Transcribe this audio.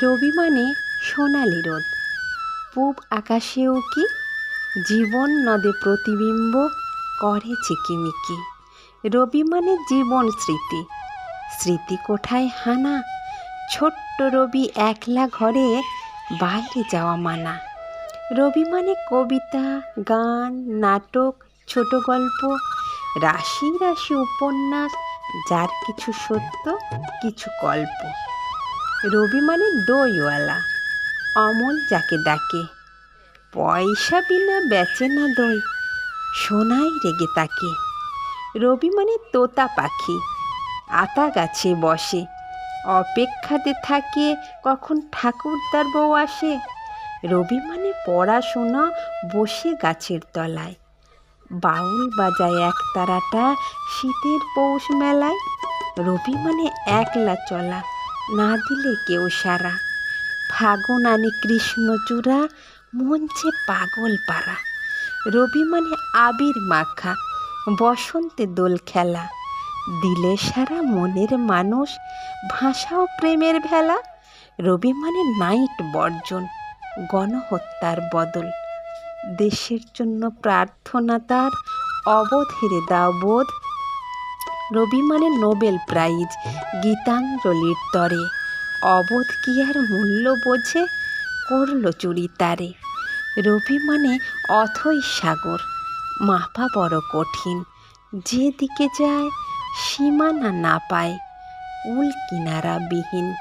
রবি মানে সোনালি রোদ। পূব আকাশেও কি জীবন নদে প্রতিবিম্ব করে চিকিমিকি। রবি মানে জীবন স্মৃতি। স্মৃতি কোঠায় হানা। ছোট্ট রবি একলা ঘরে বাইরে যাওয়া মানা। রবি মানে কবিতা, গান, নাটক, ছোট গল্প, রাশি রাশি উপন্যাস, যার কিছু সত্য, কিছু গল্প। রবি মানে দইওয়ালা। অমল যাকে ডাকে, পয়সা বিনা বেচে না দই, সোনাই রেগে তাকে। রবি মানে তোতা পাখি, আতা গাছে বসে, অপেক্ষাতে থাকে কখন ঠাকুরদার বউ আসে। রবি মানে পড়াশোনা বসে গাছের তলায়, বাউল বাজায় একতারাটা শীতের পৌষ মেলায়। রবি মানে একলা চলা না দিলে কেউ সারা। ফাগুন আনে কৃষ্ণচূড়া মঞ্চে পাগল পাড়া। রবি মানে আবির মাখা, বসন্তে দোল খেলা। দিলে সারা মনের মানুষ, ভাষাও প্রেমের ভেলা। রবি মানে নাইট বর্জন, গণহত্যার বদল। দেশের জন্য প্রার্থনা তার, অবধেরে দাও বোধ রবি মানে নোবেল প্রাইজ। গীতাঞ্জলির তরে। অবধ কি আর মূল্য বোঝে? করল চুরি তারে। রবি মানে অথই সাগর। মাপা বড় কঠিন। যেদিকে যায়, সীমানা না পায়। উল কিনারা বিহীন